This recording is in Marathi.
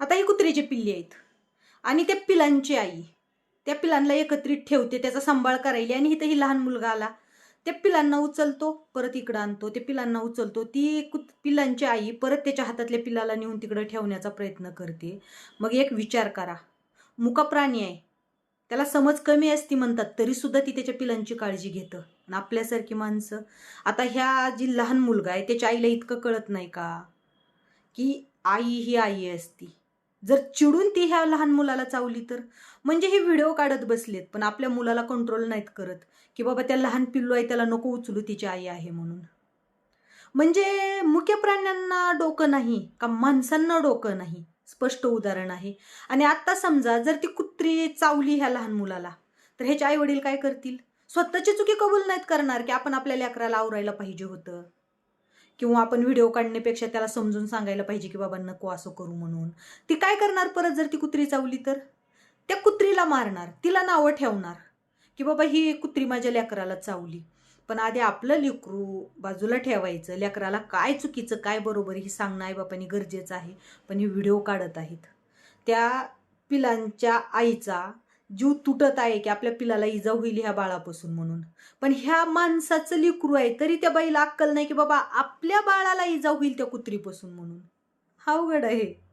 आता ही कुत्र्याची पिल्ली आहेत. आणि त्या पिलांची आई त्या पिलांना एकत्रित ठेवते त्याचा सांभाळ करायला. आणि इथं ही लहान मुलगा आला. त्या पिलांना उचलतो परत इकडं आणतो. त्या पिलांना उचलतो. ती कुत पिलांची आई परत त्याच्या हातातल्या पिलाला नेऊन तिकडं ठेवण्याचा प्रयत्न करते. मग एक विचार करा. मुका प्राणी आहे. त्याला समज कमी असती म्हणतात तरीसुद्धा ती त्याच्या पिलांची काळजी घेतं. आणि आपल्यासारखी माणसं. आता ह्या जी लहान मुलगा आहे त्याच्या आईला इतकं कळत नाही का? की आई ही आई असती. जर चिडून ती ह्या लहान मुलाला चावली तर? म्हणजे हे व्हिडिओ काढत बसलेत पण आपल्या मुलाला कंट्रोल नाहीत करत की बाबा त्या लहान पिल्लू आहे त्याला नको उचलू तिची आई आहे म्हणून. म्हणजे मुख्य प्राण्यांना डोकं नाही का माणसांना डोकं नाही? स्पष्ट उदाहरण आहे. आणि आत्ता समजा जर ती कुत्री चावली ह्या लहान मुलाला तर ह्याचे आई वडील काय करतील? स्वतःची चुकी कबूल नाहीत करणार की आपण आपल्या लेकराला आवरायला पाहिजे होतं? किंवा आपण व्हिडिओ काढण्यापेक्षा त्याला समजून सांगायला पाहिजे की बाबा नको असं करू म्हणून. ती काय करणार परत जर ती कुत्री चावली तर? त्या कुत्रीला मारणार तिला नावं ठेवणार की बाबा ही कुत्री माझ्या लेकराला चावली. पण आधी आपलं लेकरू बाजूला ठेवायचं लेकराला काय चुकीचं काय बरोबर हे सांगणं आई बापाने गरजेचं आहे. पण हे व्हिडिओ काढत आहेत. त्या पिलांच्या आईचा जीव तुटत आहे की आपल्या पिलाला इजा होईल ह्या बाळापासून म्हणून. पण ह्या माणसाचं लिकरू आहे तरी त्या बाईला अक्कल नाही की बाबा आपल्या बाळाला इजा होईल त्या कुत्रीपासून म्हणून. हा अवघड आहे.